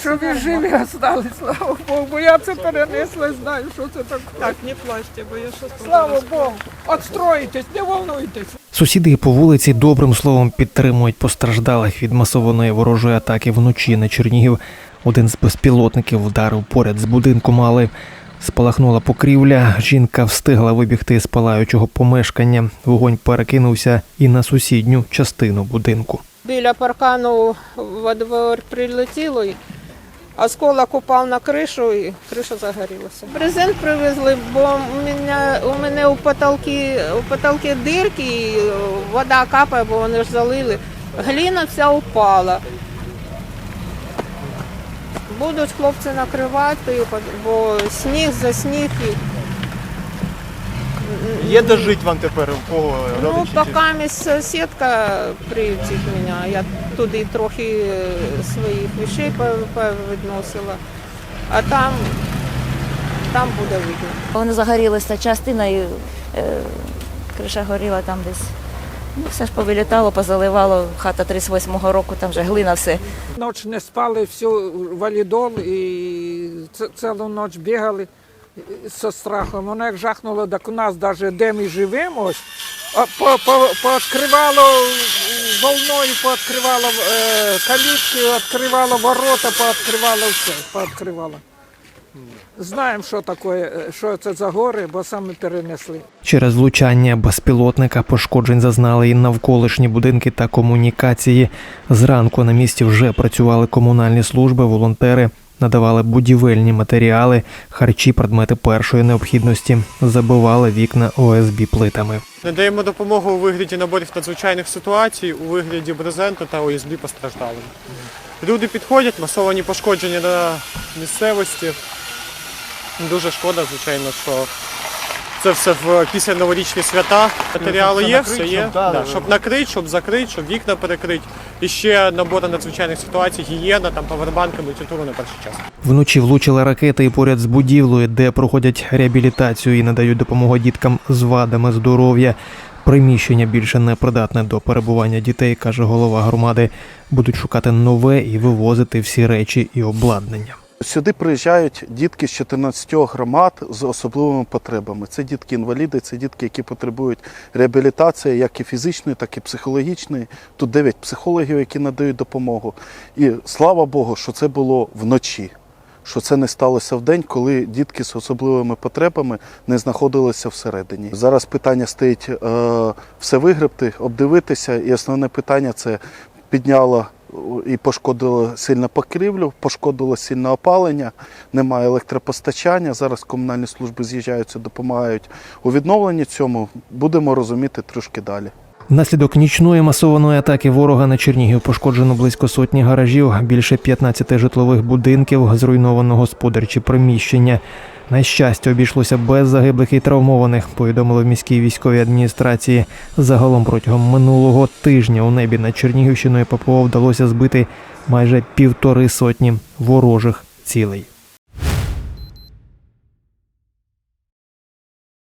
Що ви живі остались, слава Богу, бо я це перенесла знаю, що це таке. Так, не плачте, бо я щось Слава Богу, отстроїтесь, не волнуйтесь. Сусіди по вулиці добрим словом підтримують постраждалих від масованої ворожої атаки вночі на Чернігів. Один з безпілотників вдарив поряд з будинком, але спалахнула покрівля. Жінка встигла вибігти з палаючого помешкання. Вогонь перекинувся і на сусідню частину будинку. Біля паркану во двор прилетіло, осколок упав на кришу і криша загорілася. Брезент привезли, бо у мене, у мене у потолки, у потолки дирки, і вода капає, бо вони ж залили. Гліна вся упала. Будуть хлопці накривати, бо сніг за сніг. І... Є де жити вам тепер у кого Ну, родичі? пока місць сусідка приютить мене. Я туди трохи е, своїх вещей пов- повідносила, а там, там буде видно. Вони загорілися частина і е, криша горіла там десь. Ну, все ж повилітало, позаливало. Хата 38-го року, там вже глина все. Ноч не спали, всю валідол і ц- цілу ніч бігали зі страхом. Воно як жахнуло, так у нас навіть де ми живемо, ось, по, по, пооткривало волною, пооткривало е, калітки, відкривало ворота, пооткривало все, пооткривало. Знаємо, що таке, е, що це за гори, бо саме перенесли. Через влучання безпілотника пошкоджень зазнали і навколишні будинки та комунікації. Зранку на місці вже працювали комунальні служби, волонтери надавали будівельні матеріали, харчі, предмети першої необхідності, забивали вікна ОСБ плитами. Надаємо допомогу у вигляді наборів надзвичайних ситуацій, у вигляді брезенту та ОСБ постраждалим. Люди підходять, масовані пошкодження на місцевості. Дуже шкода, звичайно, що це все в після новорічні свята. Матеріали є, все є. Да, щоб накрити, щоб закрити, щоб вікна перекрити. І ще набори надзвичайних ситуацій, гігієна, там павербанки, мультитуру на перший час. Вночі влучили ракети і поряд з будівлею, де проходять реабілітацію і надають допомогу діткам з вадами здоров'я. Приміщення більше не придатне до перебування дітей, каже голова громади. Будуть шукати нове і вивозити всі речі і обладнання. Сюди приїжджають дітки з 14 громад з особливими потребами. Це дітки-інваліди, це дітки, які потребують реабілітації, як і фізичної, так і психологічної. Тут 9 психологів, які надають допомогу. І слава Богу, що це було вночі. Що це не сталося в день, коли дітки з особливими потребами не знаходилися всередині. Зараз питання стоїть е, все вигребти, обдивитися, і основне питання це підняло і пошкодило сильно покрівлю, пошкодило сильне опалення, немає електропостачання. Зараз комунальні служби з'їжджаються, допомагають у відновленні цьому. Будемо розуміти трошки далі. Внаслідок нічної масованої атаки ворога на Чернігів пошкоджено близько сотні гаражів, більше 15 житлових будинків, зруйновано господарчі приміщення. На щастя, обійшлося без загиблих і травмованих, повідомили в міській військовій адміністрації. Загалом протягом минулого тижня у небі над Чернігівщиною ППО вдалося збити майже півтори сотні ворожих цілей.